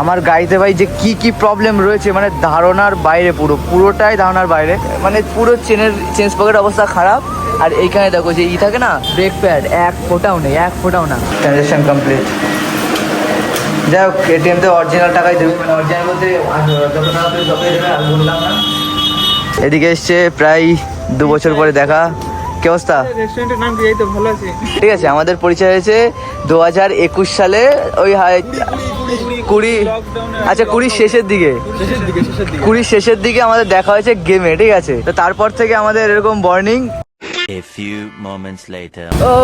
আমার গাড়িতে ভাই যে কি কি প্রবলেম রয়েছে মানে ধারণার বাইরে পুরো পুরোটাই ধারণার বাইরে। মানে পুরো চেনের চেঞ্জ পকেট অবস্থা খারাপ। আর এইখানে দেখো যে ই থাকে না ব্রেক প্যাড এক ফোটাও নেই এক ফোটাও না। ট্রানজ্যাকশন কমপ্লিট যাই হোক এটিএম তে অরিজিনাল টাকাই দেবে মানে অরিজিনাল বলতে যত টাকা তুমি যতই দেবে আর বললাম না। এদিকে এসছে প্রায় দু বছর পরে দেখা। কি অবস্থা? রেস্টুরেন্টের নাম কি এই তো ভালো আছি। ঠিক আছে আমাদের পরিচয় হয়েছে দু হাজার একুশ সালে ওই হাই- কুড়ি আচ্ছা কুড়ির শেষের দিকে। শেষের দিকে কুড়ির শেষের দিকে আমাদের দেখা হয়েছে গেমে ঠিক আছে? তো তারপর থেকে আমাদের এরকম burning A few moments later. Oh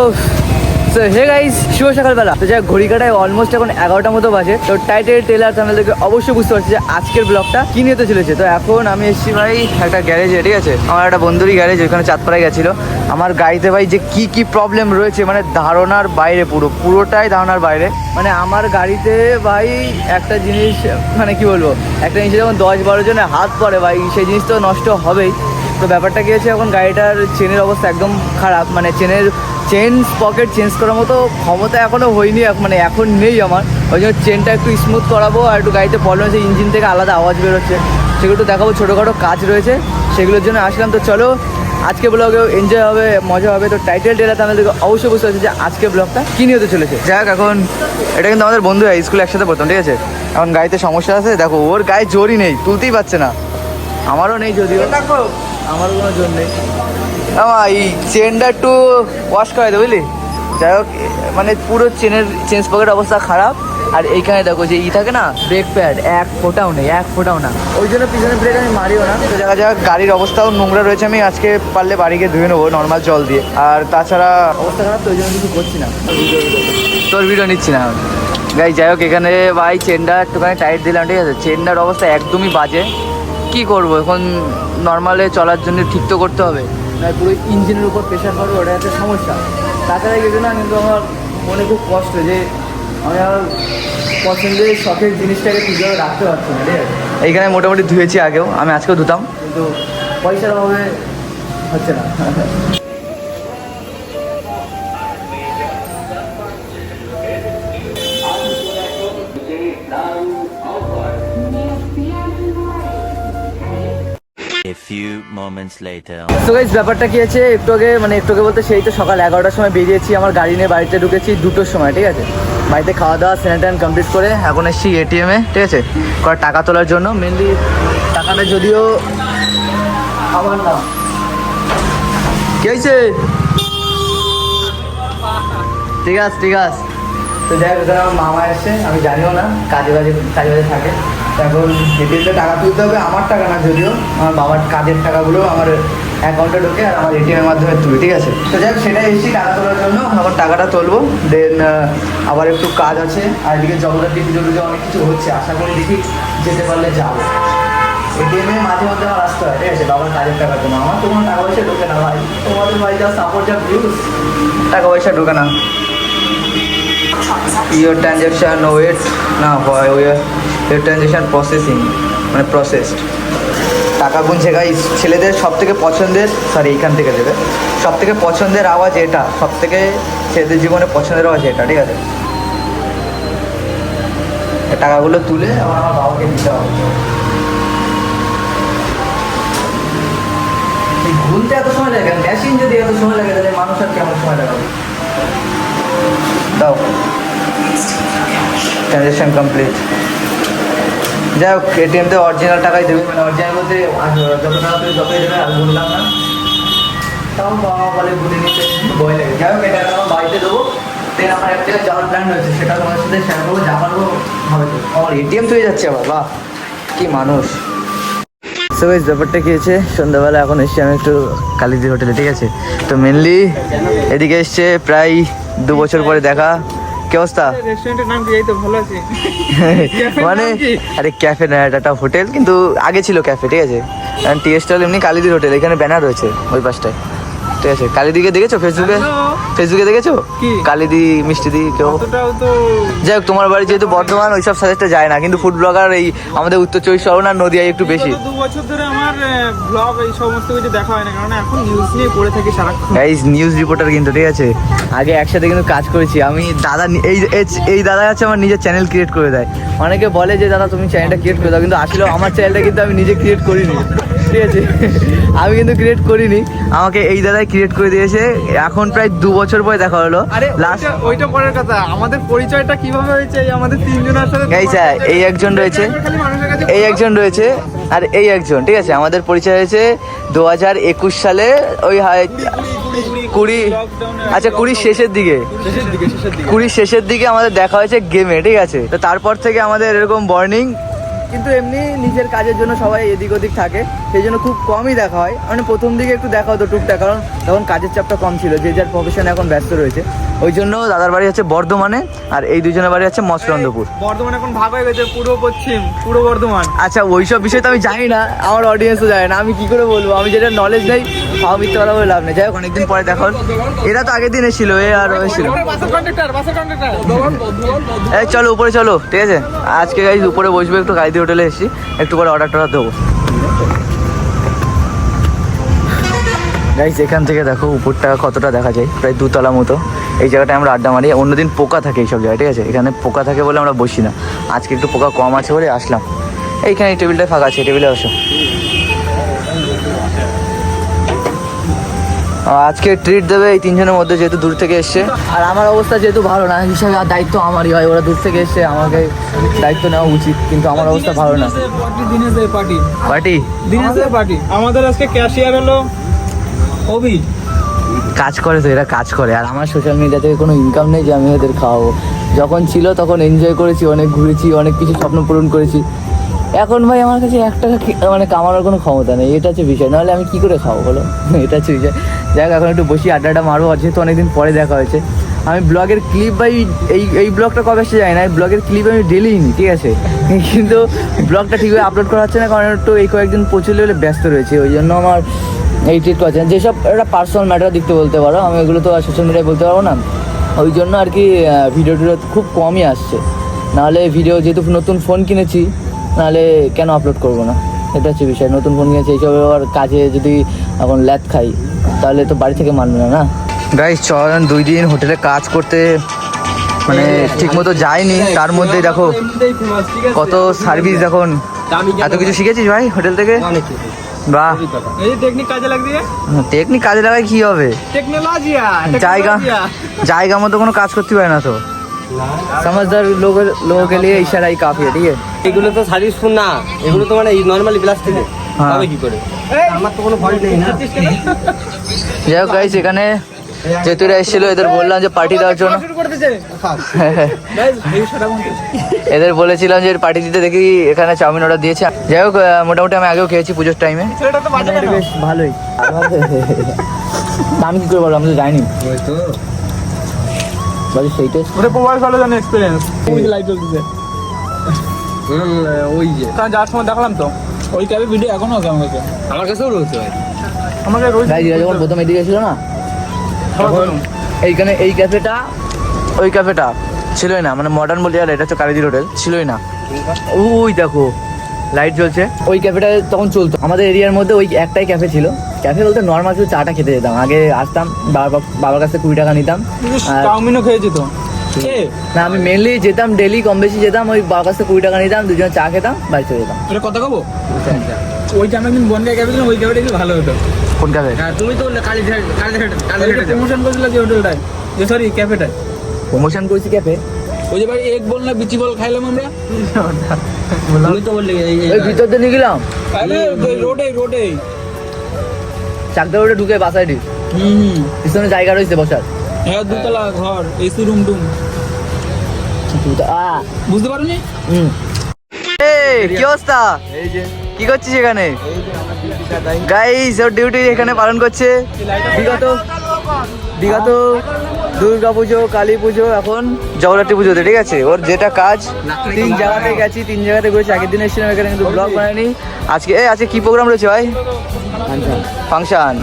so hey guys শুভ সকালবেলা। তো যাই ঘড়ি অলমোস্ট এখন এগারোটার মতো বাজে। তো টাইটেল টেলার থেকে অবশ্যই বুঝতে পারছি যে আজকের ব্লগটা কি নিয়ে তো চলেছে। তো এখন আমি এসেছি ভাই একটা গ্যারেজে ঠিক আছে? আমার একটা বন্ধুরই গ্যারেজ ওখানে চাঁদপাড়ায় গেছিল। আমার গাড়িতে ভাই যে কি কি প্রবলেম রয়েছে মানে ধারণার বাইরে পুরো, পুরোটাই ধারণার বাইরে। মানে আমার গাড়িতে ভাই একটা জিনিস মানে কি বলব, একটা জিনিস যখন দশ বারো জনের হাত পড়ে ভাই, সেই জিনিস তো নষ্ট হবেই। তো ব্যাপারটা কি হয়েছে, এখন গাড়িটার চেনের অবস্থা একদম খারাপ। মানে চেনের চেন পকেট চেঞ্জ করার মতো ক্ষমতা এখনও হয়নি মানে এখন নেই আমার। ওই জন্য চেনটা একটু স্মুথ করাবো আর একটু গাড়িতে প্রবলেম হচ্ছে ইঞ্জিন থেকে আলাদা আওয়াজ বেরোচ্ছে। সেগুলো একটু দেখাবো, ছোটোখাটো কাজ রয়েছে, সেগুলোর জন্য আসলাম। তো চলো, আজকে ব্লগে এনজয় হবে, মজা হবে। তো টাইটেল ডেটাতে আমাদেরকে অবশ্যই বুঝতে পারছি যে আজকে ব্লগটা কী নিয়ে হতে চলেছে। যাক এখন এটা কিন্তু আমাদের বন্ধু হয় স্কুলে একসাথে পড়তাম, ঠিক আছে? এখন গাড়িতে সমস্যা আছে, দেখো, ওর গায়ে জোরই নেই, তুলতেই পারছে না। আমারও নেই যদিও। দেখো আমার কোনো জোর নেই। আমা এই চেনটা একটু ওয়াশ করে দে বুঝলি? যাই হোক মানে পুরো চেনের চেঞ্জ পকেট অবস্থা খারাপ। আর এইখানে দেখো যে ই থাকে না ব্রেক প্যাড এক ফোটাও নেই এক ফোটাও না। ওই জন্য পিছনে ব্রেক আমি মারিও না। তো দেখা যাক গাড়ির অবস্থাও নোংরা রয়েছে আমি আজকে পারলে বাড়ি গিয়ে ধুয়ে নেব নর্মাল জল দিয়ে। আর তাছাড়া অবস্থা খারাপ তো ওই জন্য কিছু করছি না। তোর ভিডিও নিচ্ছি না। গাই যাই হোক এখানে ভাই চেনটা একটুখানি টাইট দিলাম ঠিক আছে? চেনটার অবস্থা একদমই বাজে। কি করব? এখন নর্মালে চলার জন্য ঠিক তো করতে হবে। না পুরো ইঞ্জিনের উপর প্রেশার পড়বে ওটা একটা সমস্যা। তাছাড়া কিছু না কিন্তু আমার মনে খুব কষ্ট যে আমি আমার পছন্দের শখের জিনিসটাকে ঠিকভাবে রাখতে পারছি না ঠিক আছে? এইখানে মোটামুটি ধুয়েছি আগেও আমি আজকেও ধুতাম। কিন্তু পয়সার অভাবে হচ্ছে না। moments later. তো গাইজ ব্যাপারটা কি আছে একটু আগে মানে একটু আগে বলতে সেই তো সকাল এগারোটার সময় বেরিয়েছি, আমার গাড়ি নিয়ে বাড়িতে ঢুকেছি দুটোর সময়, ঠিক আছে? বাড়িতে খাওয়া দাওয়া স্যানিটাইন কমপ্লিট করে এখন এসেছি এটিএমে ঠিক আছে? কয়েক টাকা তোলার জন্য মেনলি টাকাটা যদিও আমার না। কি হয়েছে? ঠিক আছে ঠিক আছে। তো যাই হোক মামা এসছে, আমি জানিও না, কাজে বাজে কাজে বাজে থাকে। এখন এটিএমতে টাকা তুলতে হবে, আমার টাকা না, যদিও আমার বাবার কাজের টাকাগুলো আমার অ্যাকাউন্টে ঢোকে আর আমার এটিএমের মাধ্যমে তুলি, ঠিক আছে? তো যাই সেটাই এসেছি, টাকা তোলার জন্য, আমার টাকাটা তুলবো দেন আবার একটু কাজ আছে, আর এদিকে জগদ্ধাত্রী পুজো টুজো অনেক কিছু হচ্ছে, আশা করি দেখি যেতে পারলে যাব। এটিএমে মাঝে মধ্যে আমার আসতে হয়, ঠিক আছে? বাবার কাজের টাকার জন্য। আমার তো কোনো টাকা পয়সা ঢোকে না, ভাই। তোমাদের ভাই যা সাপোর্ট যা ভিউজ টাকা পয়সা ঢোকে না। ইয়োর ট্রানজ্যাকশন ওয়েট না হয় ইয়োর ট্রানজ্যাকশন প্রসেসিং মানে প্রসেসড টাকা গুনছে গাই ছেলেদের সব থেকে পছন্দের সরি এইখান থেকে দেবে সব থেকে পছন্দের আওয়াজ এটা সব থেকে ছেলেদের জীবনে পছন্দের আওয়াজ এটা, ঠিক আছে? টাকাগুলো তুলে আমার বাবাকে দিতে হবে। গুনতে এত সময় লাগে মেশিন যদি এত সময় লাগে, তাহলে মানুষ আর কেমন সময় লাগাবে? দাও। ট্রানজ্যাকশন কমপ্লিট যাই হোক এটিএম তে অরিজিনাল টাকাই দেবে। মানে অরিজিনাল বলতে যত টাকা তুমি যতই দেবে আর বললাম না। তাও বাবা বলে গুনে নিতে ভয় লাগে। যাই হোক এটা আমার বাড়িতে দেবো। দেন আমার এক জায়গায় যাওয়ার প্ল্যান রয়েছে সেটা তোমার সাথে শেয়ার করব যা পারব হবে তো। আমার এটিএম তো হয়ে যাচ্ছে আবার বাহ কি মানুষ। সো গাইস ব্যাপারটা কি হয়েছে? সন্ধ্যাবেলা এখন এসছি আমি একটু কালিদি হোটেলে ঠিক আছে? তো মেনলি এদিকে এসছে প্রায় দু বছর পরে দেখা। কি অবস্থা? রেস্টুরেন্টের নাম কি? এই তো ভালো আছে। মানে আরে ক্যাফে না এটা একটা হোটেল কিন্তু আগে ছিল ক্যাফে ঠিক আছে? টি স্টল এমনি কালিদির হোটেল এখানে ব্যানার রয়েছে ওই পাশটায়। ঠিক আছে। কালিদিকে দেখেছ ফেসবুকে? ফেসবুকে দেখেছ? কালিদি মিষ্টিদি কেউ? যাই হোক তোমার বাড়ি যেহেতু বর্ধমান ওইসব সাজেস্টে যায় না। কিন্তু ফুড ব্লগার এই আমাদের উত্তর চব্বিশ পরগনা নদিয়ায় একটু বেশি। দু বছর ধরে আমার ব্লগ এই সমস্ত কিছু দেখা হয় না কারণ এখন নিউজ নিয়ে পড়ে থাকি সারাক্ষণ। গাইজ নিউজ রিপোর্টার কিন্তু ঠিক আছে? আগে একসাথে কিন্তু কাজ করেছি। আমি দাদা এই এই- এই দাদা আছে আমার নিজের চ্যানেল ক্রিয়েট করে দেয়। অনেকে বলে যে দাদা তুমি চ্যানেলটা ক্রিয়েট করে দাও। কিন্তু আসলে আমার চ্যানেলটা কিন্তু আমি নিজে ক্রিয়েট করিনি। ঠিক আছে আমি কিন্তু ক্রিয়েট করিনি। আমাকে এই দাদাই ক্রিয়েট করে দিয়েছে। এখন প্রায় দু বছর পরে দেখা হলো। আরে লাস্ট ওইটা- পরের কথা। আমাদের পরিচয়টা কীভাবে হয়েছে? আমাদের তিনজনের সাথে গাইজ এই একজন রয়েছে। এই একজন রয়েছে। আর এই একজন ঠিক আছে? আমাদের পরিচয় হয়েছে দু হাজার একুশ সালে ওই হাই- কুড়ি আচ্ছা কুড়ির শেষের দিকে। কুড়ির শেষের দিকে। আমাদের দেখা হয়েছে গেমে ঠিক আছে? তো তারপর থেকে আমাদের এরকম বর্নিং কিন্তু এমনি নিজের কাজের জন্য সবাই এদিক ওদিক থাকে সেই জন্য খুব কমই দেখা হয়। মানে প্রথম দিকে একটু দেখা হতো টুকটাক কারণ তখন কাজের চাপটা কম ছিল যে যার প্রফেশনে এখন ব্যস্ত রয়েছে। ওই জন্য দাদার বাড়ি হচ্ছে বর্ধমানে আর এই দুজনের বাড়ি হচ্ছে মৎস্যন্দপুর বর্ধমান এখন ভাগ হয়ে গেছে পূর্ব পশ্চিম পূর্ব বর্ধমান। আচ্ছা ওইসব বিষয়ে তো আমি জানি না আমার অডিয়েন্সও জানে না আমি কি করে বলব? আমি যেটা নলেজ নেই তাও মিথ্যে কথা বলে লাভ নেই। যাই হোক অনেকদিন পরে দেখা। এরা তো আগের দিন এসেছিল এ আর ও এসেছিল এই চলো উপরে চলো ঠিক আছে? আজকে গাইজ উপরে বসবো একটু গাড়িতে হোটেলে এসেছি একটু পরে অর্ডার টর্ডার দেবো। গাইজ এখান থেকে দেখো উপরটা কতটা দেখা যায়, প্রায় দুতলা মতো। এই জায়গাটায় আমরা আড্ডা মারি অন্যদিন পোকা থাকে এইসব জায়গায়, ঠিক আছে? এখানে পোকা থাকে বলে আমরা বসি না। আজকে একটু পোকা কম আছে বলে আসলাম। এইখানে এই টেবিলটা ফাঁকা আছে টেবিলে বসো। আজকে ট্রিট দেবে এই তিনজনের মধ্যে যেহেতু দূর থেকে এসছে। আর আমার অবস্থা যেহেতু ভালো না হিসাবে আর দায়িত্ব আমারই হয় ওরা দূর থেকে এসছে আমাকে দায়িত্ব নেওয়া উচিত কিন্তু আমার অবস্থা ভালো না। পার্টি পার্টি পার্টি আমাদের আজকে ক্যাশিয়ার হলো অভি কাজ করে তো এরা কাজ করে। আর আমার সোশ্যাল মিডিয়া থেকে কোনো ইনকাম নেই যে আমি এদের খাওয়াবো। যখন ছিল তখন এনজয় করেছি অনেক ঘুরেছি অনেক কিছু স্বপ্ন পূরণ করেছি। এখন ভাই আমার কাছে এক টাকা মানে কামানোর কোনো ক্ষমতা নেই এটা হচ্ছে বিষয়। নাহলে আমি কি করে খাব বলো? এটা হচ্ছে বিষয়। যাই এখন একটু বসি, আড্ডাটা মারবো যেহেতু অনেকদিন পরে দেখা হয়েছে। আমি ব্লগের ক্লিপ ভাই, এই এই ব্লগটা কবে এসে যায় না, এই ব্লগের ক্লিপ আমি ডেলি নিই ঠিক আছে? কিন্তু ব্লগটা ঠিকভাবে আপলোড করা হচ্ছে না, কারণ একটু এই কয়েকদিন প্রচুর লেভেলে ব্যস্ত রয়েছে, ওই জন্য আমার এই করছে। না। যেসব একটা পার্সোনাল ম্যাটার দেখতে বলতে পারো, আমি এগুলো তো সোশ্যাল মিডিয়ায় বলতে পারব না। ওই জন্য আর কি ভিডিও টিডিও খুব কমই আসছে। নাহলে ভিডিও যেহেতু নতুন ফোন কিনেছি, নাহলে কেন আপলোড করব না? এটা হচ্ছে বিষয়, নতুন ফোন কিনেছি, এইসব আবার কাজে যদি এখন ল্যাদ খাই। তাহলে তো বাড়ি থেকে মানবে না না গাইস চলেন দুই দিন হোটেলে কাজ করতে মানে ঠিক মতো যায়নি তার মধ্যেই দেখো কত সার্ভিস এখন এত কিছু শিখেছিস ভাই হোটেল থেকে বাহ এই টেকনিক কাজে লাগ দিয়ে টেকনিক কাজে লাগায় কি হবে টেকনোলজিয়া জায়গা জায়গা মতো কোনো কাজ করতে পারে না তো समझदार लोगों लोगों के लिए इशारा ही काफी है ठीक है এগুলো তো সার্ভিস ফোন না এগুলো তো মানে নর্মালি প্লাস্টিকে হ্যাঁ। হবে কি করে যাই হোক গাইস এখানে এরা এসেছিল এদের বললাম যে পার্টি দেওয়ার জন্য। কোনটা এদের বলেছিলাম যে পার্টি দিতে দেখি এখানে চাউমিন অর্ডার দিয়েছে। যাই হোক মোটামুটি আমি আগেও খেয়েছি পুজোর টাইমে বেশ ভালোই। আমি কি করে বললাম আমি তো যাইনি। বলি সেই টেস্ট ওরে প্রবাস ভালো জানে এক্সপেরিয়েন্স ওই যে লাইট জ্বলতেছে। ওই যে। কারণ যাওয়ার সময় দেখলাম তো। ওই ক্যাবে ভিডিও এখনও আছে আমার কাছে। আমার কাছেও রয়েছে ভাই। আমাকে রোজ গাইজ যখন প্রথম এদিকে ছিল না? তখন এইখানে এই ক্যাফেটা ওই ক্যাফেটা ছিলই না মানে মডার্ন বলি আর এটা হচ্ছে কালিদির হোটেল ছিলই না। ওই দেখো লাইট জ্বলছে। ওই ক্যাফেটা তখন চলতো। আমাদের এরিয়ার মধ্যে ওই একটাই ক্যাফে ছিল। ক্যাফে বলতে নর্মাল শুধু চাটা খেতে যেতাম। আগে আসতাম বাবা বাবার কাছে কুড়ি টাকা নিতাম। আর চাউমিনও খেয়েছি তো কে না আমি মেনলি যেতাম ডেলি কম বেশি যেতাম ওই বাবার কাছে কুড়ি টাকা নিতাম দুজন চা খেতাম বাড়ি চলে যেতাম। এটা কথা কবো? ওই আমরা একদিন বনগাঁ ক্যাবে ছিলাম ওই ক্যাবেটা কিন্তু ভালো হতো। কোন ক্যাফে হ্যাঁ তুমি তো কালী কালী কালী প্রমোশন করেছিল যে হোটেলটায়। যে সরি ক্যাফেটায় প্রমোশন করেছি ক্যাফে ওই যে ভাই এক বল না বিচি বল খাইলাম আমরা? তুমি তো বললে এই ভিতর দিয়ে গেলাম আরে রোডে রোডে চাকদা রোডে ঢুকে বাসায় ঢিক। হুম। পিছনে জায়গা রয়েছে বসার। হ্যাঁ দুতলা ঘর এসি রুম টুম বুঝতে পারোনি? কি অবস্থা? কি করছিস এখানে? গাইস ওর ডিউটি এখানে পালন করছে। বিগত বিগত দুর্গা পুজো কালী পুজো এখন জগদ্ধাত্রী পুজোতে ঠিক আছে? ওর যেটা কাজ তিন জায়গাতে গেছি তিন জায়গাতে ঘুরেছি। আগের দিন এসেছিলাম এখানে কিন্তু ব্লগ বানাইনি। আজকে এই আজকে কি প্রোগ্রাম রয়েছে ভাই? ফাংশন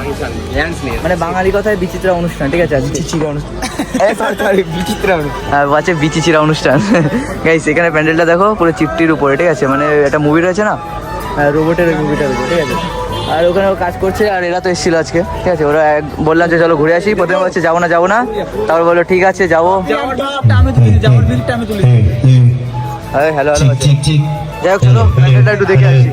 মানে বাঙালি কথায় বিচিত্রা অনুষ্ঠান ঠিক আছে? আজকে। বিচিত্র হ্যাঁ আছে বিচিচিরা অনুষ্ঠান। গাইস এখানে প্যান্ডেলটা দেখো পুরো চিপটির উপরে ঠিক আছে? মানে একটা মুভি রয়েছে না? রোবটের মুভিটা রয়েছে ঠিক আছে? আর ওখানে ও কাজ করছে আর এরা তো এসেছিল আজকে ঠিক আছে? ওরা এক- বললাম যে চলো ঘুরে আসি প্রথমে বলছে যাব না যাব না। তারপর বলল ঠিক আছে যাব। হ্যাঁ হ্যালো হ্যালো যাই হোক চলো একটু দেখে আসি।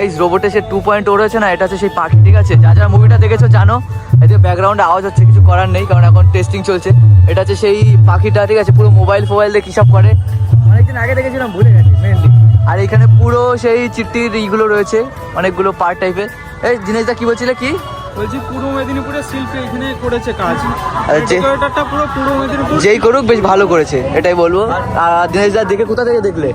গাইজ রোবটে সে টু পয়েন্ট ও রয়েছে না এটা হচ্ছে সেই পার্ট ঠিক আছে? যা যারা মুভিটা দেখেছ জানো এই যে ব্যাকগ্রাউন্ডে আওয়াজ হচ্ছে কিছু করার নেই কারণ এখন টেস্টিং চলছে। এটা হচ্ছে সেই পাখিটা ঠিক আছে পুরো মোবাইল ফোবাইল দিয়ে কিসব করে। অনেকদিন আগে দেখেছিলাম ভুলে গেছি মেনলি আর এখানে পুরো সেই চিঠির ইগুলো রয়েছে অনেকগুলো পার্ট টাইপের এই জিনিসটা কি বলছিলে কি? বলছি পূর্ব মেদিনীপুরের শিল্পী এখানে করেছে কাজ। আর যে- ডেকোরেটরটা পুরো পূর্ব মেদিনীপুর। যেই করুক বেশ ভালো করেছে এটাই বলব। আর দিনেশ দা দেখে কোথা থেকে দেখলে?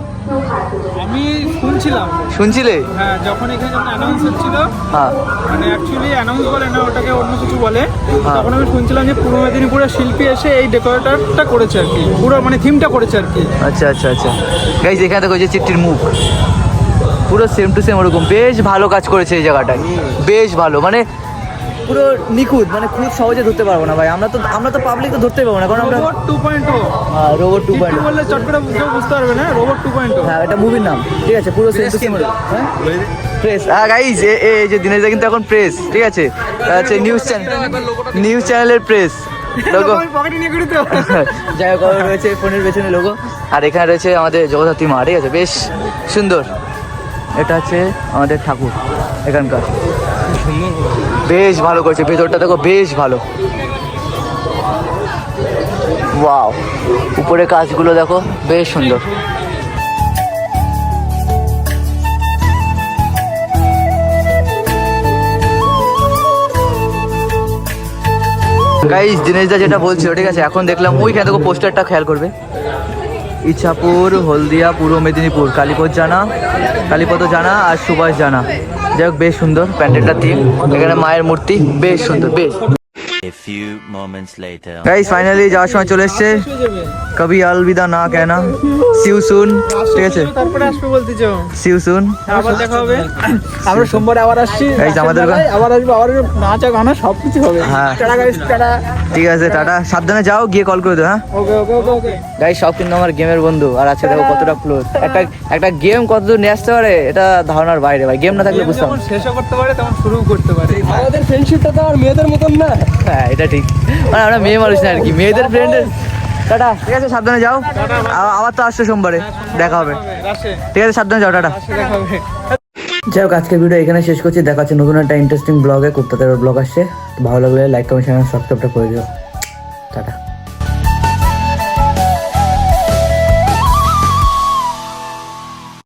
আমি শুনছিলাম। শুনছিলে? হ্যাঁ যখন এখানে যখন অ্যানাউন্স হচ্ছিল হ্যাঁ। মানে অ্যাকচুয়ালি অ্যানাউন্স বলে না ওটাকে অন্য কিছু বলে হ্যাঁ। তখন আমি শুনছিলাম যে পূর্ব মেদিনীপুরের শিল্পী এসে এই ডেকোরেটরটা করেছে আর কি পুরো মানে থিমটা করেছে আর কি। আচ্ছা আচ্ছা আচ্ছা। গাইজ এখানে দেখো যে চিট্টির মুখ। পুরো সেম টু সেম ওরকম। বেশ ভালো কাজ করেছে এই জায়গাটায়। বেশ ভালো। মানে পুরো নিখুঁত মানে খুব সহজে ধরতে পারব না ভাই। আমরা তো আমরা তো পাবলিক তো ধরতে পারব না কারণ আমরা robot two point robot two point বললে? চট করে কেউ বুঝতে পারবে না? রোবট টু পয়েন্ট হ্যাঁ এটা মুভির নাম। ঠিক আছে পুরো সেম টু সেম প্রেস হ্যাঁ? গাইজ এই যে দিনেশ দা কিন্তু এখন প্রেস ঠিক আছে? হচ্ছে নিউজ চ্যানেল নিউজ চ্যানেলের প্রেস লোগো পকেটে নিয়ে করি যাই হোক রয়েছে ফোনের পেছনে লোগো আর এখানে রয়েছে আমাদের জগদ্ধাত্রী মা ঠিক আছে? বেশ সুন্দর। এটা হচ্ছে আমাদের ঠাকুর এখানকার। বেশ ভালো করেছে, ভেতরটা দেখো বেশ ভালো। ওয়াও উপরে কাজগুলো দেখো বেশ সুন্দর। গাইজ দিনেশদা যেটা বলছিল, ঠিক আছে, এখন দেখলাম, ওইখানে দেখো পোস্টারটা খেয়াল করবে। ইচ্ছাপুর হলদিয়া, পূর্ব মেদিনীপুর, কালীপদ জানা কালীপদ জানা আর সুভাষ জানা। যাই হোক, বেশ সুন্দর, প্যান্ডেলটা থিম এখানে মায়ের মূর্তি, বেশ সুন্দর, বেশ। A few moments later. Guys finally যাওয়ার সময় চলে এসছে। কবি আলবিদা না কেনা। সিউ সুন ঠিক আছে? তারপরে আসবে বলতেছো সিউ সুন আবার দেখা হবে। আমরা সোমবারে আবার আসছি। এই যে আমাদের আবার আসব আবার নাচ গানা সব কিছু হবে। হ্যাঁ। Tata guys tata. ঠিক আছে টাটা। সাবধানে যাও গিয়ে কল করে দেবো হ্যাঁ? ওকে ওকে ওকে ওকে গাইজ সব কিন্তু আমার গেমের বন্ধু। আর আজকে দেখো কতটা ক্লোজ একটা একটা গেম কতদূর নিয়ে আসতে পারে এটা ধারণার বাইরে ভাই। গেম না থাকলে বুঝতাম। শেষও করতে পারে তখন শুরু করতে পারে। আমাদের ফ্রেন্ডশিপটা তো আর মেয়েদের মতন না। হ্যাঁ এটা ঠিক। মানে আমরা মেয়ে মানুষ না আর কি, মেয়েদের ফ্রেন্ডের টাটা। ঠিক আছে, সাবধানে যাও। আবার তো আসছে সোমবারে, দেখা হবে। ঠিক আছে, সাবধানে যাও, টাটা। যাই হোক, আজকের ভিডিও এখানে শেষ করছি। দেখা হচ্ছে নতুন একটা ইন্টারেস্টিং ব্লগে কুর্তাতে ব্লগ আসছে। ভালো লাগলে লাইক কমেন্ট সাবস্ক্রাইবটা করে দিও। টাটা।